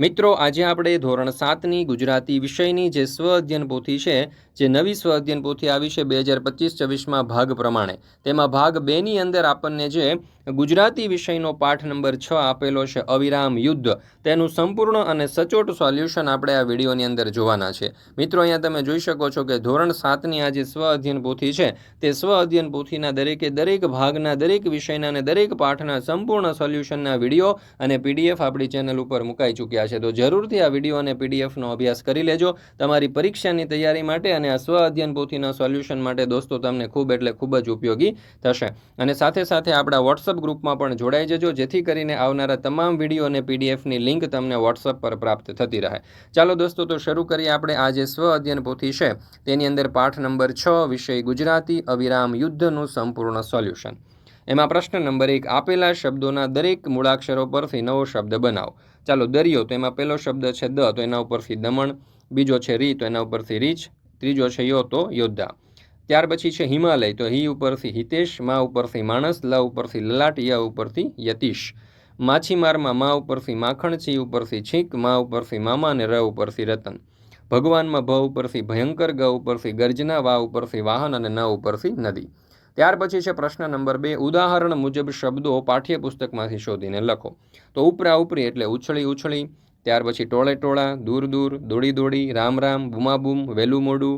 મિત્રો, આજે આપણે ધોરણ સાતની ગુજરાતી વિષયની જે સ્વ અધ્યયન પોથી છે, જે નવી સ્વ અધ્યયન પોથી આવી છે બે હજાર પચીસ છવ્વીસમાં ભાગ પ્રમાણે. તેમાં ભાગ બેની અંદર આપણને જે ગુજરાતી વિષયનો પાઠ નંબર છ આપેલો છે, અવિરામ યુદ્ધ. તેનું સંપૂર્ણ અને સચોટ સોલ્યુશન આપણે આ વિડીયોની અંદર જોવાના છે. મિત્રો, અહીંયા તમે જોઈ શકો છો કે ધોરણ સાતની આ જે સ્વ અધ્યયન પોથી છે, તે સ્વ અધ્યયન પોથીના દરેકે દરેક ભાગના, દરેક વિષયના અને દરેક પાઠના સંપૂર્ણ સોલ્યુશનના વીડિયો અને પીડીએફ આપણી ચેનલ ઉપર મુકાઈ ચૂક્યા છે. તો જરૂરથી આ વીડિયો અને પીડીએફનો અભ્યાસ કરી લેજો. તમારી પરીક્ષાની તૈયારી માટે અને આ સ્વ અધ્યયન પોથીના સોલ્યુશન માટે દોસ્તો તમને ખૂબ એટલે ખૂબ જ ઉપયોગી થશે. અને સાથે સાથે આપણા વોટ્સઅપ ગ્રુપમાં પણ જોડાઈ જજો, જેથી કરીને આવનારા તમામ વીડિયો અને પીડીએફની લિંક તમને વોટ્સઅપ પર પ્રાપ્ત થતી રહે. ચાલો દોસ્તો, તો શરૂ કરીએ આપણે. આ જે સ્વ અધ્યયન પોથી છે, તેની અંદર પાઠ નંબર છ, વિષય ગુજરાતી, અવિરામ યુદ્ધનું સંપૂર્ણ સોલ્યુશન એમાં પ્રશ્ન નંબર એક, આપેલા શબ્દોના દરેક મૂળાક્ષરો પરથી નવો શબ્દ બનાવો. ચાલો, દરિયો, તો એમાં પહેલો શબ્દ છે દ, તો એના ઉપરથી દમણ. બીજો છે રી, તો એના ઉપરથી રીચ ત્રીજો છે યો, તો યોદ્ધા. ત્યાર પછી છે હિમાલય, તો હી ઉપરથી હિતેશ, મા ઉપરથી માણસ, લ ઉપરથી લલાટ, ય ઉપરથી યતીશ. માછીમારમાં મા ઉપરથી માખણ છી ઉપરથી છીંક, મા ઉપરથી મામા અને ર ઉપરથી રતન. ભગવાનમાં ભ ઉપરથી ભયંકર, ગ ઉપરથી ગર્જના, વા ઉપરથી વાહન અને ન ઉપરથી નદી. ત્યાર પછી છે પ્રશ્ન નંબર બે, ઉદાહરણ મુજબ શબ્દો પાઠ્યપુસ્તકમાંથી શોધીને લખો. તો ઉપરા ઉપરી એટલે ઉછળી ઉછળી, ત્યાર પછી ટોળે ટોળા, દૂર દૂર, દોડી દોડી, રામ રામ બૂમાબૂમ વહેલું મોડું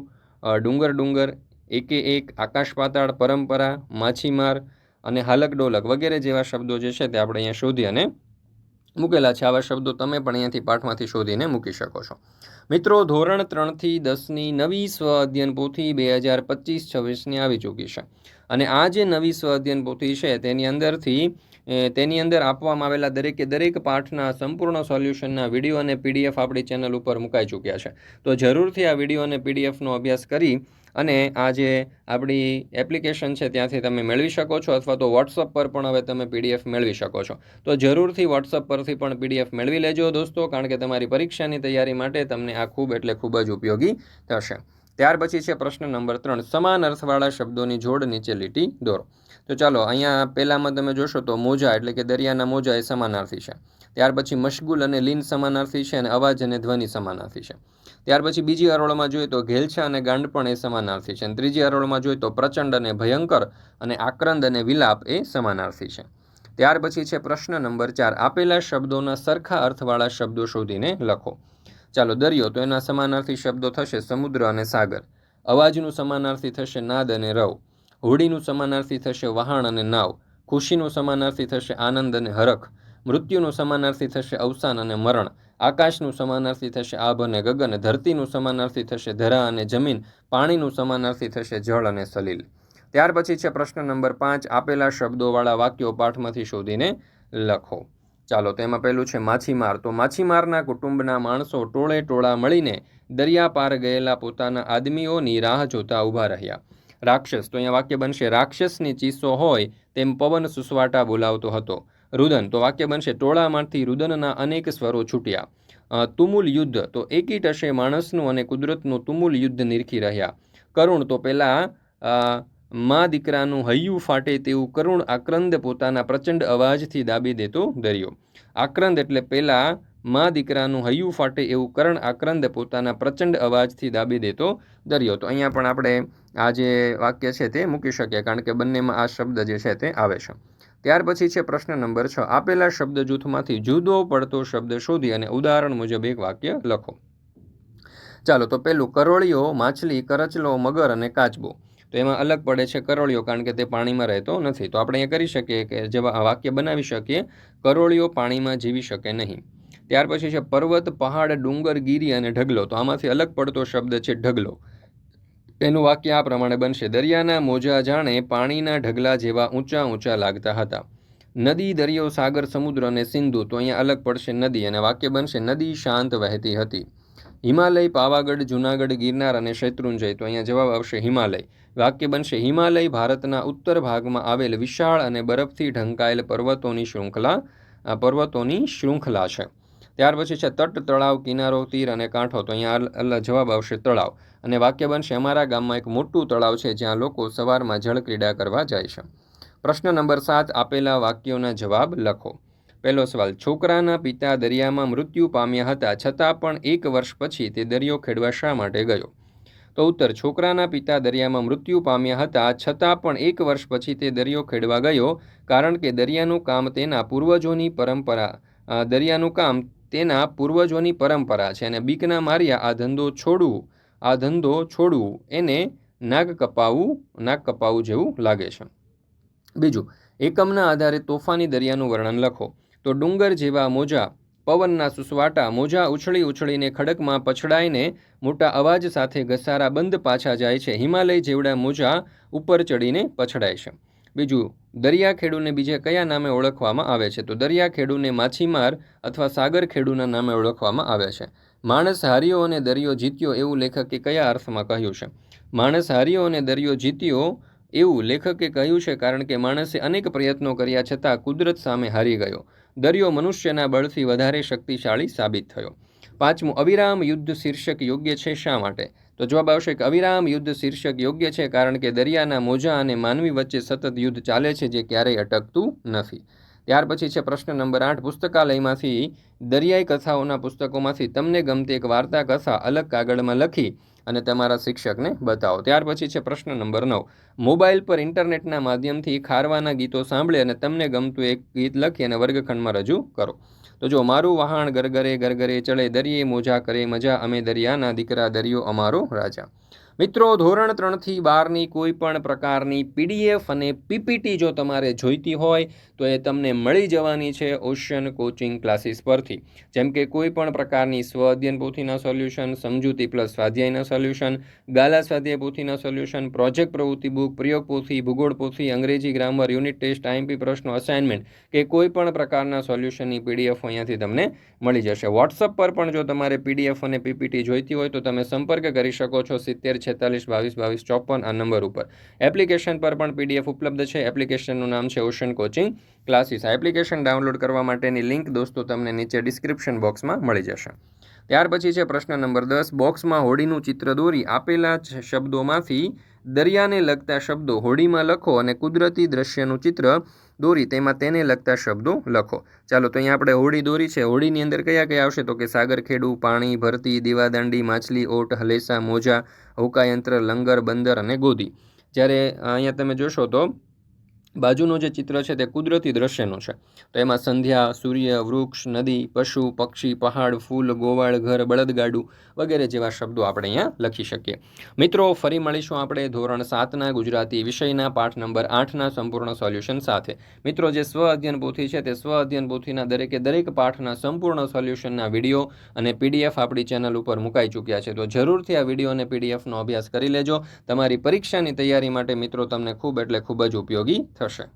ડુંગર ડુંગર, એકે એક, આકાશ પાતાળ, પરંપરા, માછીમાર અને હાલક ડોલક વગેરે જેવા શબ્દો જે છે તે આપણે અહીંયા શોધી અને મૂકેલા છે. આવા શબ્દો તમે પણ અહીંયાથી પાઠમાંથી શોધીને મૂકી શકો છો. મિત્રો, ધોરણ ત્રણથી દસની નવી સ્વ અધ્યયન પોથી બે હજાર પચીસ છવ્વીસની આવી ચૂકી છે. અને આ જે નવી સ્વ અધ્યયન પોથી છે, તેની અંદરથી તેની અંદર આપવામાં આવેલા દરેકે દરેક પાઠના સંપૂર્ણ સોલ્યુશનના વીડિયો અને પીડીએફ આપણી ચેનલ ઉપર મુકાઈ ચૂક્યા છે. તો જરૂરથી આ વીડિયો અને પીડીએફનો અભ્યાસ કરી અને આ જે આપણી એપ્લિકેશન છે ત્યાંથી તમે મેળવી શકો છો અથવા તો વોટ્સઅપ પર પણ હવે તમે પીડીએફ મેળવી શકો છો. તો જરૂરથી વોટ્સઅપ પરથી પણ પીડીએફ મેળવી લેજો દોસ્તો, કારણ કે તમારી પરીક્ષાની તૈયારી માટે તમને આ ખૂબ એટલે ખૂબ જ ઉપયોગી થશે. ત્યાર પછી છે પ્રશ્ન નંબર ત્રણ. સમાન અર્થવાળા શબ્દોની જોડ નીચે લીટી દોરો. તો ચાલો, અહીંયા પહેલામાં તમે જોશો તો મોજા એટલે કે દરિયાના મોજા એ સમાનાર્થી છે. ત્યાર પછી મશગુલ અને લીન સમાનાર્થી છે અને અવાજ અને ધ્વનિ સમાનાર્થી છે. ત્યાર પછી બીજી હરોળમાં જોઈએ તો ઘેલછા અને ગાંડ પણ એ સમાનાર્થી છે. અને ત્રીજી હરોળમાં જોઈએ તો પ્રચંડ અને ભયંકર અને આક્રંદ અને વિલાપ એ સમાનાર્થી છે. ત્યાર પછી છે પ્રશ્ન નંબર ચાર. આપેલા શબ્દોના સરખા અર્થવાળા શબ્દો શોધીને લખો. ચાલો દરિયો તો એના સમાનાર્થી શબ્દો થશે સમુદ્ર અને સાગર. અવાજનું સમાનાર્થી થશે નાદ અને રવ. હોડીનું સમાનાર્થી થશે વહાણ અને નાવ. ખુશીનું સમાનાર્થી થશે આનંદ અને હરખ. મૃત્યુનું સમાનાર્થી થશે અવસાન અને મરણ. આકાશનું સમાનાર્થી થશે આભ અને ગગન. ધરતીનું સમાનાર્થી થશે ધરા અને જમીન. પાણીનું સમાનાર્થી થશે જળ અને સલીલ. ત્યાર પછી છે પ્રશ્ન નંબર પાંચ. આપેલા શબ્દોવાળા વાક્યો પાઠમાંથી શોધીને લખો. ચાલો તેમાં પહેલું છે માછીમાર. તો માછીમારના કુટુંબના માણસો ટોળે ટોળા મળીને દરિયા પાર ગયેલા પોતાના આદમીઓની રાહ જોતા ઊભા રહ્યા. રાક્ષસ, તો અહીંયા વાક્ય બનશે, રાક્ષસની ચીસો હોય તેમ પવન સુસવાટા બોલાવતો હતો. રુદન, તો વાક્ય બનશે, ટોળામાંથી રુદનના અનેક સ્વરો છૂટ્યા. તુમુલ યુદ્ધ, તો એકી ટશે માણસનું અને કુદરતનું તુમુલ યુદ્ધ નિરખી રહ્યા. કરુણ, તો પહેલાં મા દીકરાનું હૈયું ફાટે તેવું કરુણ આક્રંદ પોતાના પ્રચંડ અવાજથી દાબી દેતો દરિયો. આક્રંદ એટલે પહેલાં મા દીકરાનું હૈયું ફાટે એવું કરણ આક્રંદ પોતાના પ્રચંડ અવાજથી દાબી દેતો દરિયો. તો અહીંયા પણ આપણે આ જે વાક્ય છે તે મૂકી શકીએ, કારણ કે બંનેમાં આ શબ્દ જે છે તે આવે છે. ત્યાર પછી છે પ્રશ્ન નંબર છ. આપેલા શબ્દ જૂથમાંથી જુદો પડતો શબ્દ શોધી અને ઉદાહરણ મુજબ એક વાક્ય લખો. ચાલો, તો પેલું કરોળીઓ માછલી, કરચલો, મગર અને કાચબો. તો એમાં અલગ પડે છે કરોળીઓ, કારણ કે તે પાણીમાં રહેતો નથી. તો આપણે અહીંયા કરી શકીએ કે જેવા વાક્ય બનાવી શકીએ કરોળિયો પાણીમાં જીવી શકે નહીં. ત્યાર પછી છે, પર્વત, પહાડ, ડુંગર, ગીરી અને ઢગલો. તો આમાંથી અલગ પડતો શબ્દ છે, ઢગલો. તેનું વાક્ય આ પ્રમાણે બનશે, દરિયાના મોજા જાણે પાણીના ઢગલા જેવા ઊંચા ઊંચા લાગતા હતા. નદી, દરિયો, સાગર, સમુદ્ર અને સિંધુ. તો અહીંયા અલગ પડશે નદી અને વાક્ય બનશે, નદી શાંત વહેતી હતી. હિમાલય, પાવાગઢ, જુનાગઢ, ગિરનાર અને શૈત્રુંજય. તો અહીંયા જવાબ આવશે હિમાલય. વાક્ય બનશે, હિમાલય ભારતના ઉત્તર ભાગમાં આવેલ વિશાળ અને બરફથી ઢંકાયેલ પર્વતોની શૃંખલા. પર્વતોની શૃંખલા છે. ત્યાર પછી છે, તટ, તળાવ, કિનારો, તીર અને કાંઠો. તો અહીંયા જવાબ આવશે તળાવ. અને વાક્ય બનશે, અમારા ગામમાં એક મોટું તળાવ છે, જ્યાં લોકો સવારમાં જળ ક્રીડા કરવા જાય છે. પ્રશ્ન નંબર સાત, આપેલા વાક્યોના જવાબ લખો. પહેલો સવાલ, છોકરાના પિતા દરિયામાં મૃત્યુ પામ્યા હતા છતાં પણ એક વર્ષ પછી તે દરિયો ખેડવા શા માટે ગયો? તો ઉત્તર, છોકરાના પિતા દરિયામાં મૃત્યુ પામ્યા હતા છતાં પણ એક વર્ષ પછી તે દરિયો ખેડવા ગયો કારણ કે દરિયાનું કામ તેના પૂર્વજોની પરંપરા દરિયાનું કામ તેના પૂર્વજોની પરંપરા છે અને બીકના માર્યા, આ ધંધો છોડવું આ ધંધો છોડવું એને નાક કપાવવું નાક કપાવવું જેવું લાગે છે. બીજું, એકમના આધારે તોફાની દરિયાનું વર્ણન લખો. તો ડુંગર જેવા મોજા, પવનના સુસવાટા મોજા ઉછળી ઉછળીને ખડકમાં પછડાઈને મોટા અવાજ સાથે ઘસારા બંધ પાછા જાય છે. હિમાલય જેવડા મોજા ઉપર ચડીને પછડાય છે. બીજું, દરિયા ખેડૂને બીજે કયા નામે ઓળખવામાં આવે છે? તો દરિયા ખેડૂને માછીમાર અથવા સાગર ખેડૂના નામે ઓળખવામાં આવે છે. માણસ હાર્યો અને દરિયો જીત્યો એવું લેખકે કયા અર્થમાં કહ્યું છે? માણસ હાર્યો અને દરિયો જીત્યો એવું લેખકે કહ્યું છે કારણ કે માણસે અનેક પ્રયત્નો કર્યા છતાં કુદરત સામે હારી ગયો. દરિયો મનુષ્યના બળથી વધારે શક્તિશાળી સાબિત થયો. પાંચમું, અવિરામ યુદ્ધ શીર્ષક યોગ્ય છે શા માટે? તો જવાબ આવશે કે અવિરામ યુદ્ધ શીર્ષક યોગ્ય છે કારણ કે દરિયાના મોજા અને માનવી વચ્ચે સતત યુદ્ધ ચાલે છે જે ક્યારેય અટકતું નથી. ત્યાર પછી છે પ્રશ્ન નંબર આઠ. પુસ્તકાલયમાંથી દરિયાઈ કથાઓના પુસ્તકોમાંથી તમને ગમતી એક વાર્તા કથા અલગ કાગળમાં લખી અને તમારા શિક્ષકને બતાવો. ત્યાર પછી છે પ્રશ્ન નંબર નવ. મોબાઈલ પર ઇન્ટરનેટના માધ્યમથી ખારવાના ગીતો સાંભળી અને તમને ગમતું એક ગીત લખી અને વર્ગખંડમાં રજૂ કરો. તો જો મારું વહાણ ગરગરે ગરગરે ચડે, દરિયે મોજા કરે મજા, અમે દરિયાના દીકરા દરિયો અમારો રાજા. મિત્રો, ધોરણ ત્રણથી બારની કોઈ પણ પ્રકારની પીડીએફ અને પીપીટી જો તમારે જોઈતી હોય, તો એ તમને મળી જવાની છે ઓશિયન કોચિંગ ક્લાસીસ પરથી. જેમ કે કોઈ પણ પ્રકારની સ્વ અધ્યયન પોથીના સોલ્યુશન, સમજૂતી પ્લસ સ્વાધ્યાયના સોલ્યુશન, ગાલા સ્વાધ્યાય પોથીના સોલ્યુશન, પ્રોજેક્ટ પ્રવૃત્તિ બુક, પ્રયોગ પોથી, ભૂગોળ પોથી, અંગ્રેજી ગ્રામર, યુનિટ ટેસ્ટ આઈએમપી પ્રશ્નો, અસાઇનમેન્ટ કે કોઈ પણ પ્રકારના સોલ્યુશનની પીડીએફ અહીંયાથી તમને મળી જશે. વોટ્સઅપ પર પણ જો તમારે પીડીએફ અને પીપીટી જોઈતી હોય, તો તમે સંપર્ક કરી શકો છો સિત્તેર છેતાલીસ, બાવીસ બાવીસ, ચોપન આ નંબર ઉપર. એપ્લિકેશન પર પણ પીડીએફ ઉપલબ્ધ છે. એપ્લિકેશનનું નામ છે ઓશન કોચિંગ ક્લાસીસ આ એપ્લિકેશન ડાઉનલોડ કરવા માટેની લિંક દોસ્તો તમને નીચે ડિસ્ક્રિપ્શન બોક્સમાં મળી જશે. ત્યાર પછી છે પ્રશ્ન નંબર દસ. બોક્સમાં હોડીનું ચિત્ર દોરી આપેલા શબ્દોમાંથી દરિયાને લગતા શબ્દો હોડીમાં લખો અને કુદરતી દ્રશ્યનું ચિત્ર દોરી, તેમાં તેને લગતા શબ્દો લખો. ચાલો, તો અહીંયા આપણે હોડી દોરી છે. હોડીની અંદર કયા કયા આવશે? તો કે સાગર ખેડૂ, પાણી, ભરતી, દીવાદાંડી, માછલી, ઓટ, હલેસા, મોજા, હોકાયંત્ર, લંગર, બંદર અને ગોદી. જ્યારે અહીંયા તમે જોશો તો બાજુનું જે ચિત્ર છે તે કુદરતી દ્રશ્યનું છે. તો એમાં સંધ્યા, સૂર્ય, વૃક્ષ, નદી, પશુ, પક્ષી, પહાડ, ફૂલ, ગોવાળ, ઘર, બળદગાડું વગેરે જેવા શબ્દો આપણે અહીંયા લખી શકીએ. મિત્રો, ફરી મળીશું આપણે ધોરણ સાતના ગુજરાતી વિષયના પાઠ નંબર આઠના સંપૂર્ણ સોલ્યુશન સાથે. મિત્રો, જે સ્વ અધ્યયન પોથી છે તે સ્વ અધ્યયન પોથીના દરેકે દરેક પાઠના સંપૂર્ણ સોલ્યુશનના વીડિયો અને પીડીએફ આપણી ચેનલ ઉપર મુકાઈ ચૂક્યા છે. તો જરૂરથી આ વીડિયો અને પીડીએફનો અભ્યાસ કરી લેજો. તમારી પરીક્ષાની તૈયારી માટે મિત્રો, તમને ખૂબ એટલે ખૂબ જ ઉપયોગી થશે